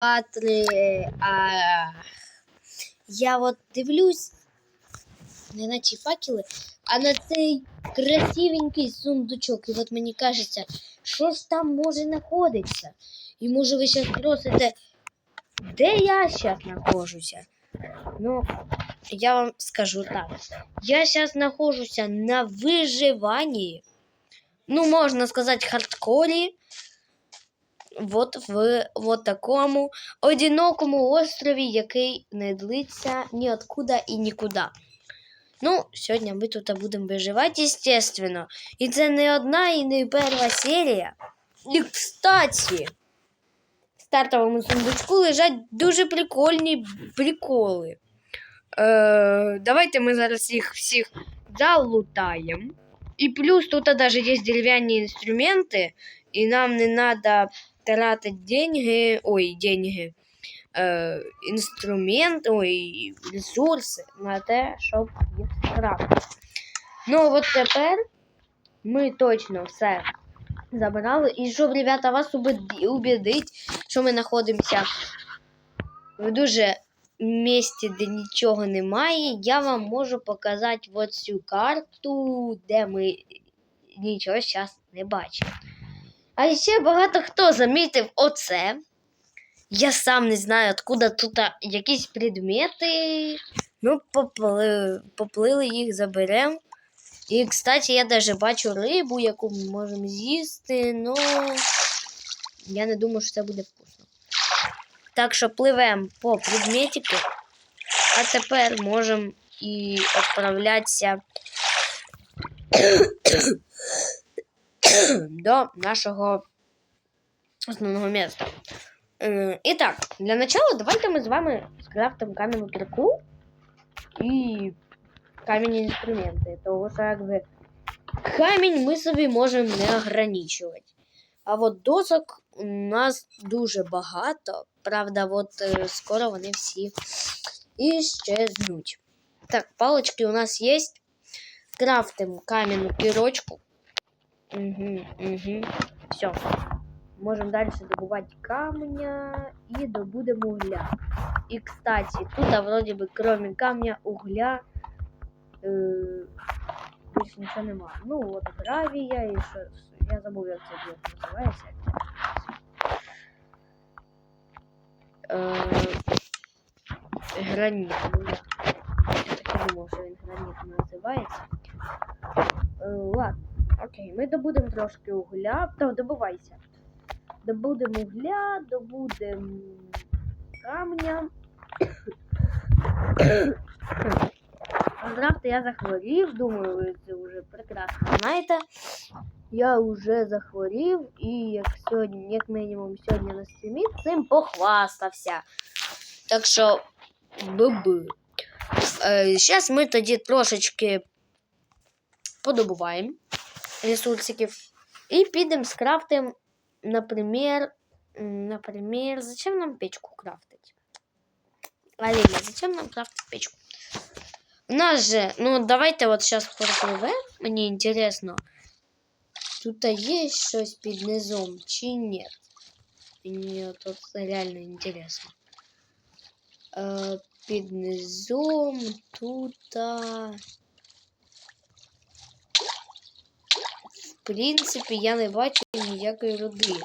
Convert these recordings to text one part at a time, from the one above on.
А я от дивлюсь не на ті факели, а на цей красивенький сундучок. І от мені кажеться, що ж там може знаходитися? І може ви зараз просите, де я зараз знаходжуся? Ну, я вам скажу так. Я зараз знаходжуся на виживанні. Ну, можна сказати, хардкорі. Вот в вот такому одинокому острові, який не длиться ніоткуда і нікуди. Ну, сьогодні ми тут будемо виживати, естественно. І це не одна і не перша серія. І, кстати, в стартовому сундучку лежать дуже прикольні приколи. Е, давайте ми зараз їх всіх залутаємо. І плюс тут даже є дерев'яні інструменти, і нам не треба тратити деньги, ой, деньги, е, інструмент, ой, ресурси на те, щоб їх скрафтити. Ну, от тепер ми точно все забрали. І щоб, ребята, вас убед- убедить, що ми знаходимося в дуже місці, де нічого немає, я вам можу показати от цю карту, де ми нічого зараз не бачимо. А ще багато хто замітив оце. Я сам не знаю, откуда тут якісь предмети. Ну, поплили, поплили їх, заберемо. І, кстати, я даже бачу рибу, яку ми можемо з'їсти, но я не думаю, що це буде вкусно. Так що пливемо по предметику, а тепер можемо і відправлятися до нашого основного міста. Е, І так, для начала давайте ми з вами скрафтимо кам'яну кірку і кам'яні інструменти. Тому що якби камінь ми собі можемо не ограничувати. А от досок у нас дуже багато. Правда, от е, скоро вони всі іщезнуть. Так, палочки у нас є. Крафтимо кам'яну кірочку. Угу, угу. Все. Можемо далі добувати камня і добудемо угля. І, кстати, тут, а, вроде бы, кроме камня, угля, е, більше нічого немає. Ну, от гравія і що, я забув, як це діло називається. Е, граніт, ну я так і думав, що він граніт називається. Е, ладно, окей, ми добудемо трошки угля. Та добувайся. Добудемо угля, добудемо камня. Здравствуйте, я захворів, думаю, ви це вже прекрасно знаєте. Я вже захворів і як сьогодні, як мінімум сьогодні на стрімі, цим похвастався. Так що бу-бу. Зараз ми тоді трошечки подобуваємо ресурсиків і підемо скрафтимо, наприклад, например, зачем нам печку крафтить? Алина, зачем нам крафтить печку? У нас же, ну давайте вот сейчас проплывем, мне интересно, тут есть щось під низом чи нет? Мне тут реально интересно. Е, під низом тут. принципі, я не бачу ніякої руди.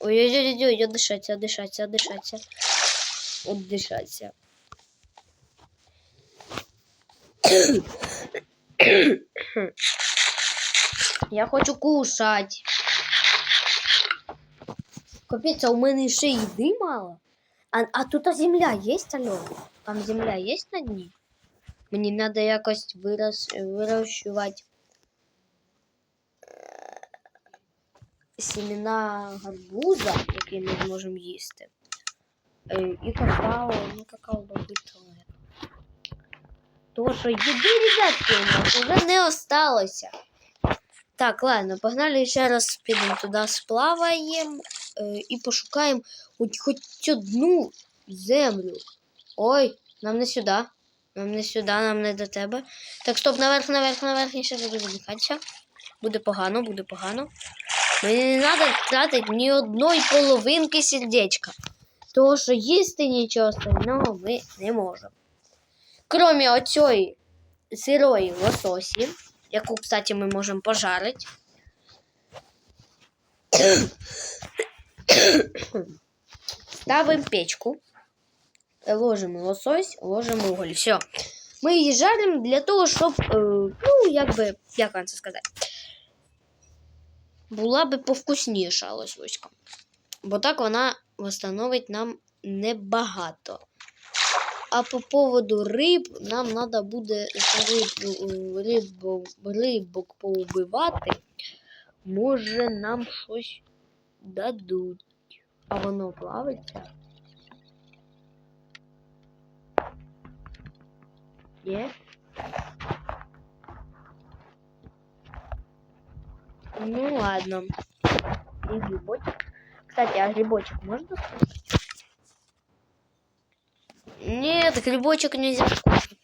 Ой-ой-ой, отдышаться, отдышаться, отдышаться. Отдышаться. Я хочу кушать. Капец, а у мене ще їди мало. А, а тут земля є, Альона? Там земля є на дні? Мені треба якось вирос, вирощувати семена гарбуза, які ми зможемо їсти. Е, І какао, ну какао бомбить туалет. То, що їди, ребятки, у нас вже не осталося. Так, ладно, погнали ще раз підемо туди сплаваємо е, і пошукаємо хоч, хоч одну землю. Ой, нам не сюди. Нам не сюди, нам не до тебе. Так, стоп, наверх, наверх, наверх, і ще буду задихатися. Буде погано, буде погано. Мені не треба тратити ні одної половинки сердечка. Тому що їсти нічого остального ми не можемо. Кроме оцієї сирої лососі, яку, кстати, ми можемо пожарити. Ставимо печку, ложимо лосось, ложимо уголь. Все. Ми її жаримо для того, щоб, е, ну, як би, як вам це сказати, була би повкусніша лососька. Бо так вона встановить нам небагато. А по поводу риб, нам треба буде риб, рибу, рибок поубивати. Може нам щось дадуть. А воно плавиться? Є? Ну ладно. И грибочек. Кстати, а грибочек можно скушать? Нет, грибочек нельзя скушать.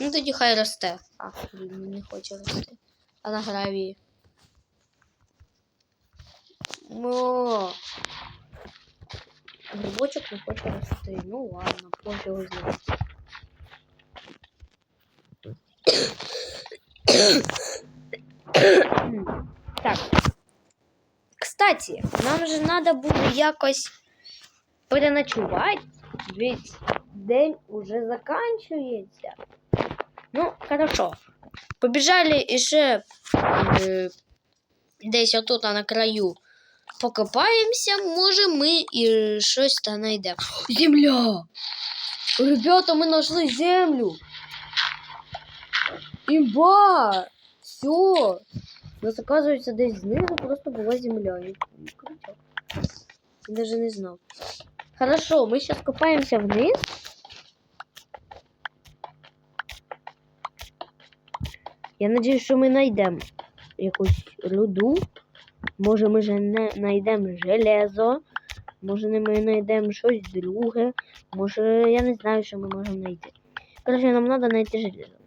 Ну тоді хай росте. А, блін, не хоче рости. А на гравії. О! Грибочок не хоче рости. Ну ладно, пофігу з ним. Так. Кстати, нам же надо буде якось переночувати, ведь день уже заканчивается. Ну, хорошо. Побежали еще э, десь отут на краю. Покопаємося, може ми і щось та знайдемо. Земля! Ребята, ми знайшли землю. Имба! Все! У нас, оказывается, десь знизу просто була земля. Я. Даже не знал. Хорошо, мы сейчас копаемся вниз. Я надеюсь, що ми знайдемо якусь руду. Може, ми же не знайдемо железо. Може, ми знайдемо щось друге. Може, я не знаю, що ми можемо знайти. Короче, нам треба знайти железо.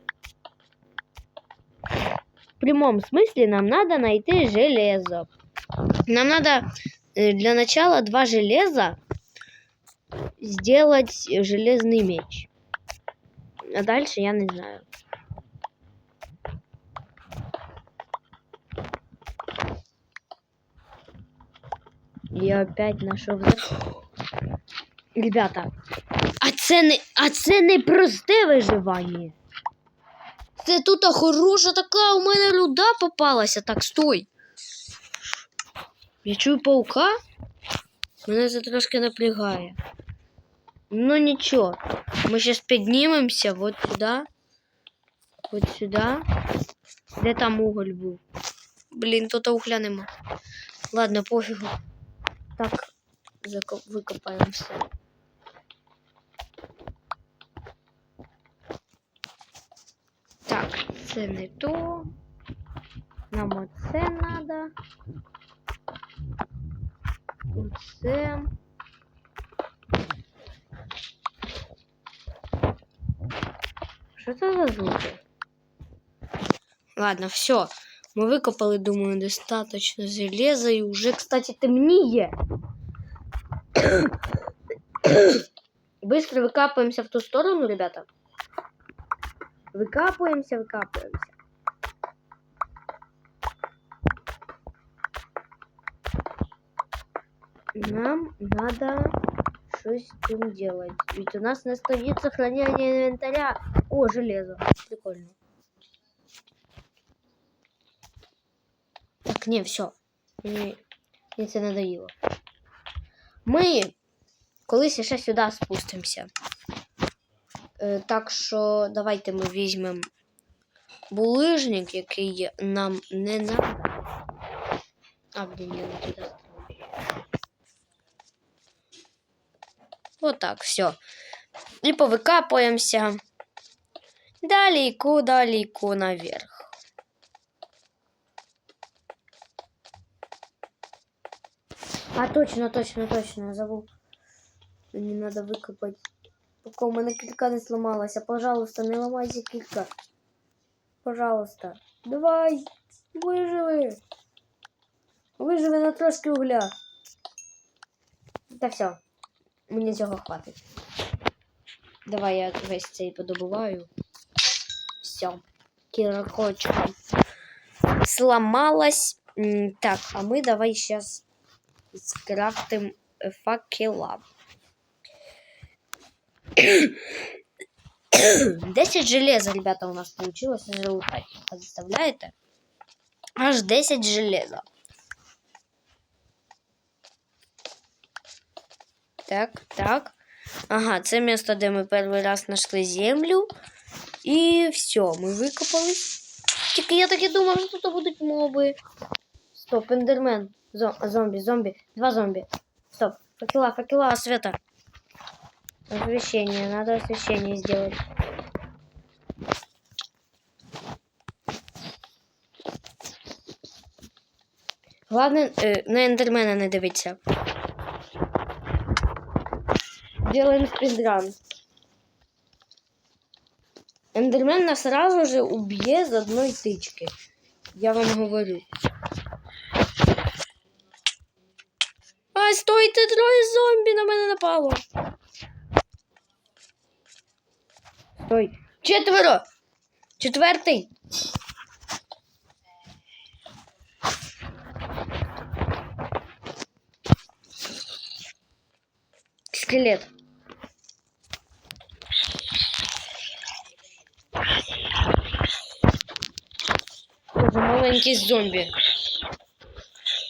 В прямом смысле нам надо найти железо. Нам надо э, для начала два железа сделать железный меч. А дальше я не знаю. Я опять нашел. Ребята, а це не, а це не просте. Це тут хороша така у мене руда попалася. Так, стой. Я чую паука. Мене це трошки напрягає. Ну нічого. Ми зараз піднімемося вот сюди. Вот сюди. Де там уголь був? Блін, тут угля нема. Ладно, пофігу. Так, викопаємо все. Це не то. Нам оце надо. Оце. Що це за звуки? Ладно, все. Мы выкопали, думаю, достаточно железа. И уже, кстати, темнее. Быстро выкапываемся в ту сторону, ребята. Выкапываемся, выкапываемся. Нам надо что с этим делать. Ведь у нас не стоит сохранение инвентаря. О, железо. Прикольно. Так, не, все. Мені, мені це надоїло. Ми колись ще сюди спустимося. Е, так що давайте ми візьмемо булижник, який нам не надо. А, блін, я не туди ставлю. Вот так, все. І повикапуємося. Далеко, далеко наверх. А, точно, точно, точно, я забыл. Мне надо выкопать. Пока у меня кирка не сломалась. Пожалуйста, не ломайся кирка. Пожалуйста. Давай, выживи. Виживе на трошки угля. Та все. Мені цього хватить. Давай я весь цей подобуваю. Все. Кирокочка сломалась. М, Так, а мы давай сейчас скрафтим э, факела. 10 железа, ребята, у нас получилось залутать. Представляете? Аж 10 железа. Так, так. Ага, це місто, де ми перший раз знайшли землю. І все, ми викопали. Тільки я так і думав, що тут будуть моби. Стоп, ендермен. Зо- зомбі, зомбі. Два зомбі. Стоп. Факела, факела, света. Освещение, надо освещение сделать. Главное, е, на ендермена не дивитися. Делаем спидран. Эндермен нас сразу же убьет с одной тычки. Я вам говорю. Ай, стойте, троє зомбі на мене напало. Стой. Четверо. Четвертий. Скелет. Маленький зомбі.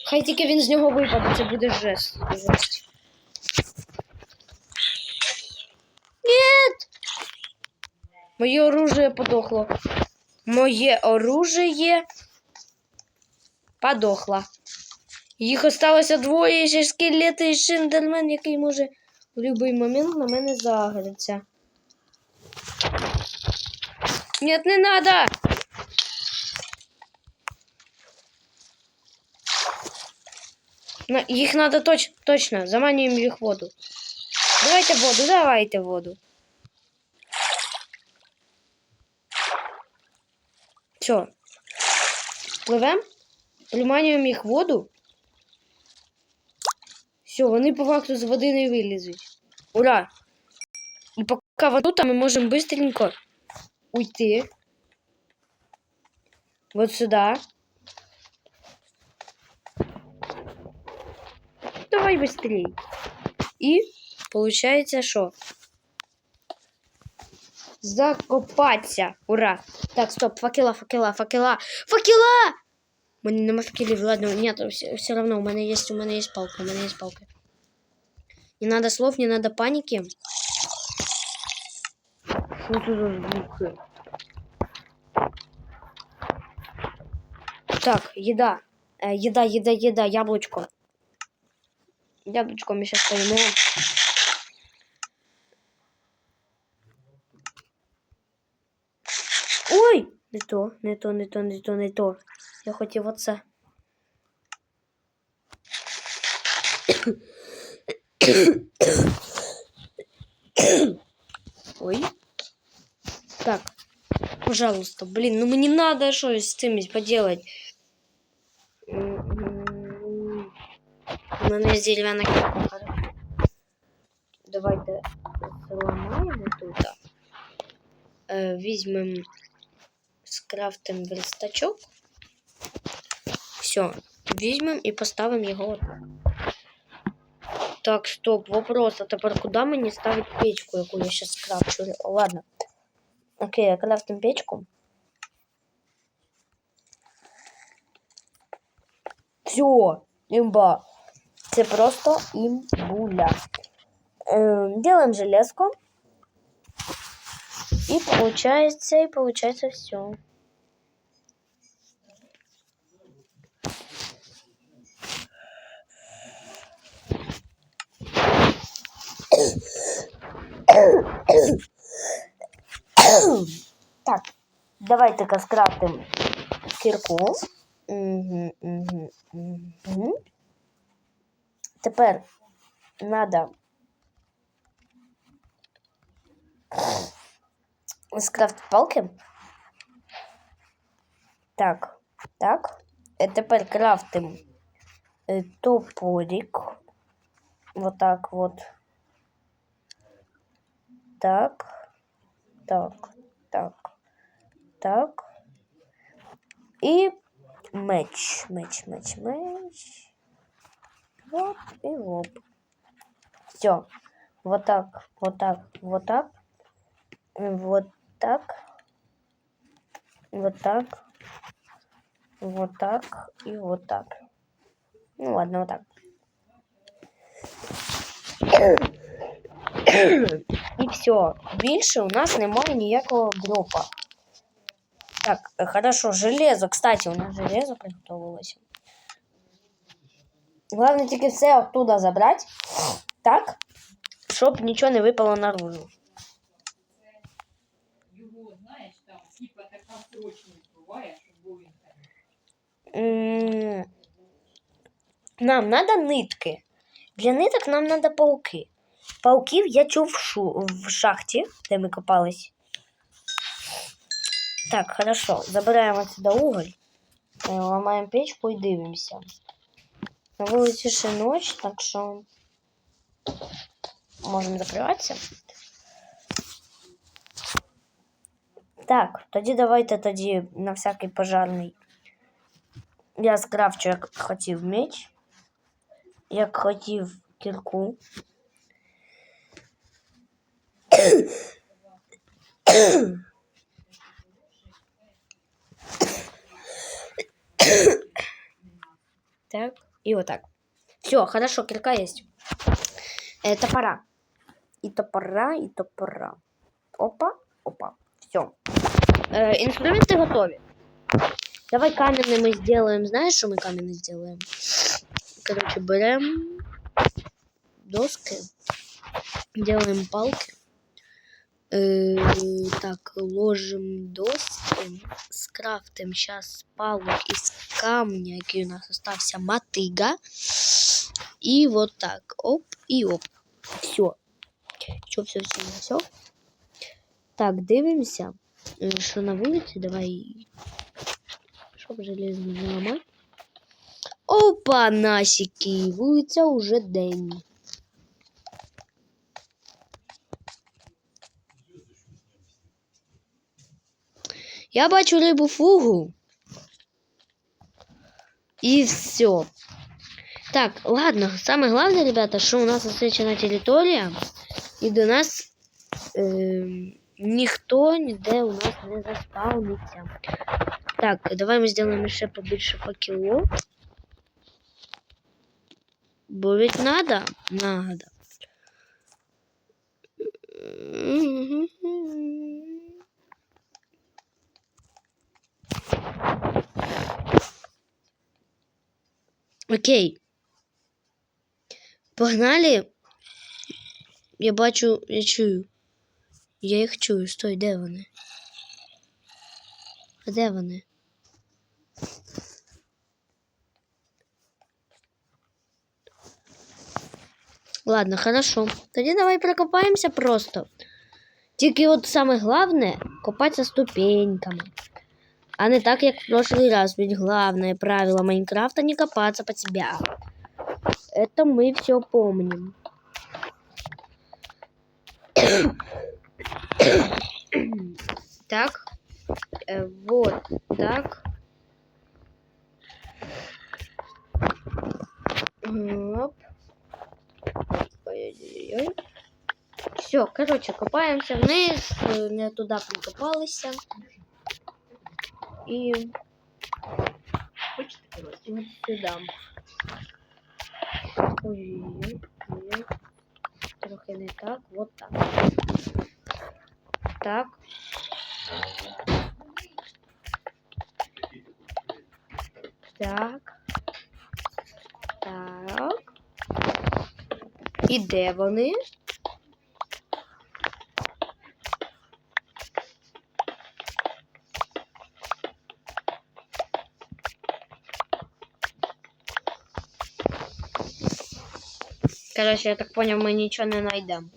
Хай тільки він з нього випаде, це буде жест. Моє оружие подохло. Моє оружие подохло. Їх осталося двоє, ще скелети і шиндермен, який може в будь-який момент на мене загриться. Нет, не надо! На, їх надо точ, точно, заманюємо їх в воду. Давайте воду, давайте воду. Все. Пливем, приманюємо їх воду. Все, вони по факту з води не вилізуть. Ура! І поки вони тут, ми можемо быстренько уйти. Вот сюда. Давай быстрей. И получается что? Закопаться. Ура. Так, стоп, факела, факела, факела. Факела! У мене нема факелів, ладно, нет, все, все равно, у мене есть, у мене есть палка, у мене есть палка. Не надо слов, не надо паники. Что это за звуки? Так, еда. Э, еда, еда, еда, яблочко. Яблочко мы сейчас поїмо. Ой! Не то, не то, не то, не то, не то. Я хотів оце. Ой. Так. Пожалуйста, блин, ну мне надо что с этим поделать. М-м-м. У мене є дерев'яна кірка. Давайте зламаємо тут. Е, скрафтимо верстачок. Все, візьмемо і поставимо його. Так, стоп, вопрос. А тепер куди мені ставити печку, яку я зараз скрафчу? Ладно. Окей, я крафтим печку. Все, имба. Це просто имбуля. Эм, делаем железку. И получается, и получается все. Так, давайте-ка скрафтим кірку. Угу, угу, угу. Тепер надо скрафт палки. Так, так. Е, Тепер крафтим э, топорик. Вот так вот. Так. Так. Так. Так. И меч. Меч, меч, меч. Вот и лоб. Все. Вот так, вот так, вот так. Вот так. Вот так. Вот так и вот так. Ну ладно, вот так. І все. Більше у нас немає ніякого дропа. Так, е, хорошо, железо. Кстати, у нас железо приготовилося. Главное тільки все оттуда забрати. Так, щоб нічого не випало наружу. М, Нам надо нитки. Для ниток нам надо пауки. Пауків я чув в, шу... в шахті, де ми копались. Так, хорошо. Забираємо отсюда уголь. е, Ламаємо печку і дивимося. На вулиці ще ніч, так що можемо закриватися. Так, тоді давайте тоді на всякий пожарний. Я скрафчу, як хотів меч, як хотів кірку. Так, и вот так. Все, хорошо, кирка есть. Э, топора. И топора, и топора. Опа, опа. Все. Э, инструменты готовы. Давай каменный мы сделаем. Знаешь, что мы каменный сделаем? Короче, берем доски, делаем палки. Э, так, ложим доски, скрафтим сейчас палок из камня, який у нас остався мотига. И вот так, оп и оп. Все. Все, все, все, все. Так, дивимося, е, що на вулиці. Давай щоб железо не ламати. Опа, насіки! Вулиця уже день. Я бачу рибу фугу. И все. Так, ладно. Самое главное, ребята, что у нас освещена территория. И до нас э, ніхто ніде у нас не заспавниться. Так, давай ми зробимо ще побільше факелов. Бо ведь надо? Надо. Окей. Погнали. Я бачу, я чую. Я їх чую. Стой, де вони? А де вони? Ладно, хорошо. Тоді давай прокопаємося просто. Тільки от саме головне копатися ступеньками. А не так, як в прошлый раз. Ведь главное правило Майнкрафта не копаться под себя. Это мы все помним. Так. Э, вот так. Оп. Все, короче, копаемся вниз, не туда прикопалися. И вот сюда. Ой-ой-ой. ой-ой. Трохи не так. Вот так. Так. Так. Так. І де вони? Короче, я так понял, ми нічого не знайдемо.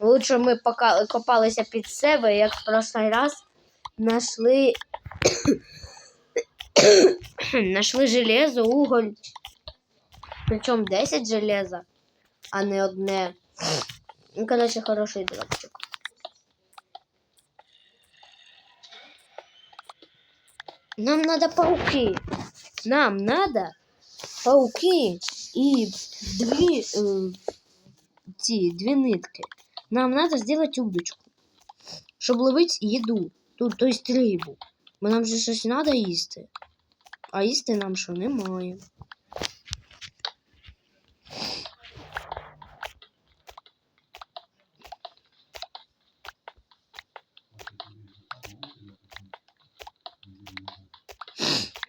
Лучше ми копалися під себе, як в прошлый раз нашли нашли железо, уголь Причому 10 железа, а не одне. Ну, короче, хороший дропчик. Нам надо пауки. Нам надо пауки две, э, ці, дві нитки. Нам надо сделать удочку, щоб ловити їду. Тут, то есть рибу. Бо нам же щось надо їсти. А їсти нам що немає.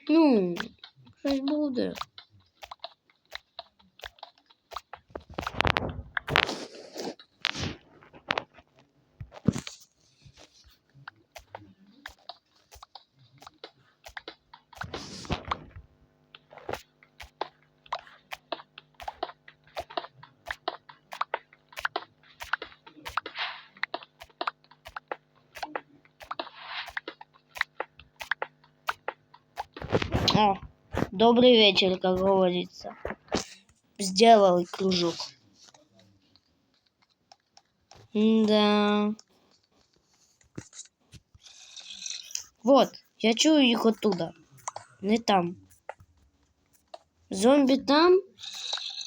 Ну, щось буде. Добрый вечер, как говорится. Сделал кружок. Да. Вот, я чую их оттуда. Не там. Зомби там.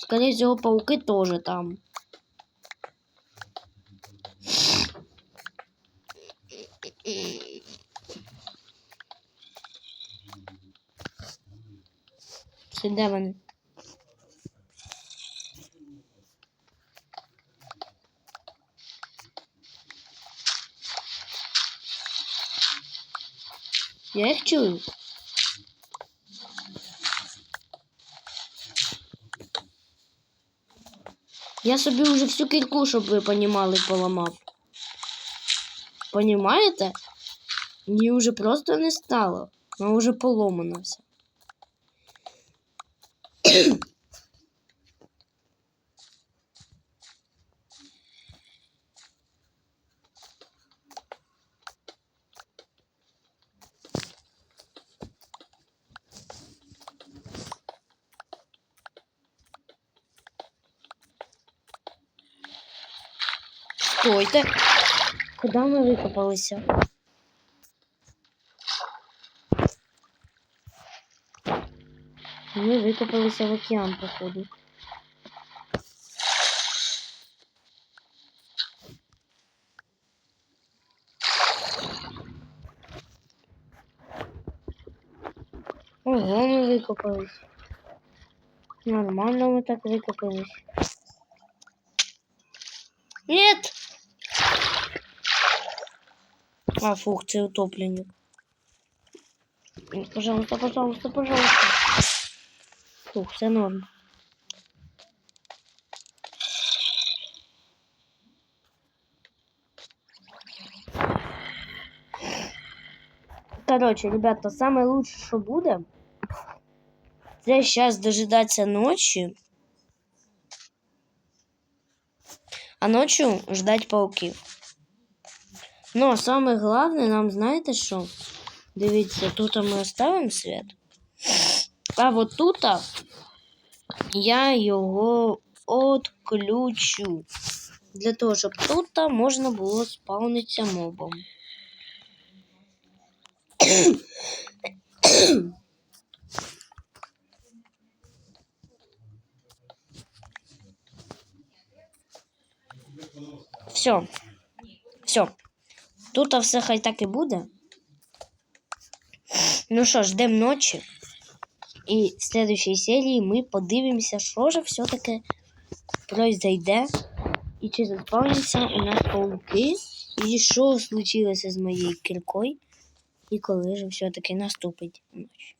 Скорее всего, пауки тоже там. Це де вони? Я їх чую. Я собі вже всю кільку, щоб ви понімали, поламав. Понімаєте? Мені вже просто не стало. Вона вже поломана вся. Стойте. Куди ми викопалися? Ми викопалися в океан, походу. Ого, ми викопались. Нормально ми так викопались. Нет! А, фух, це утопленник. Пожалуйста, пожалуйста, пожалуйста. Фух, все норм. Короче, ребята, самое лучшее, что буде, це сейчас дожидаться ночи, а ночью ждать пауків. Но самое главное, нам знаєте що? Дивіться, тут ми оставимо світ. А от тут я його отключу. Для того, щоб тут можна було спавнитися мобом. Все. Все. Тут все хай так і буде. Ну що, ждемо ночі. І в следующей серії ми подивимося, що ж все-таки произойдет. І чи заспавняться у нас пауки. І що случилося з моєю кіркою. І коли ж все-таки наступить ніч.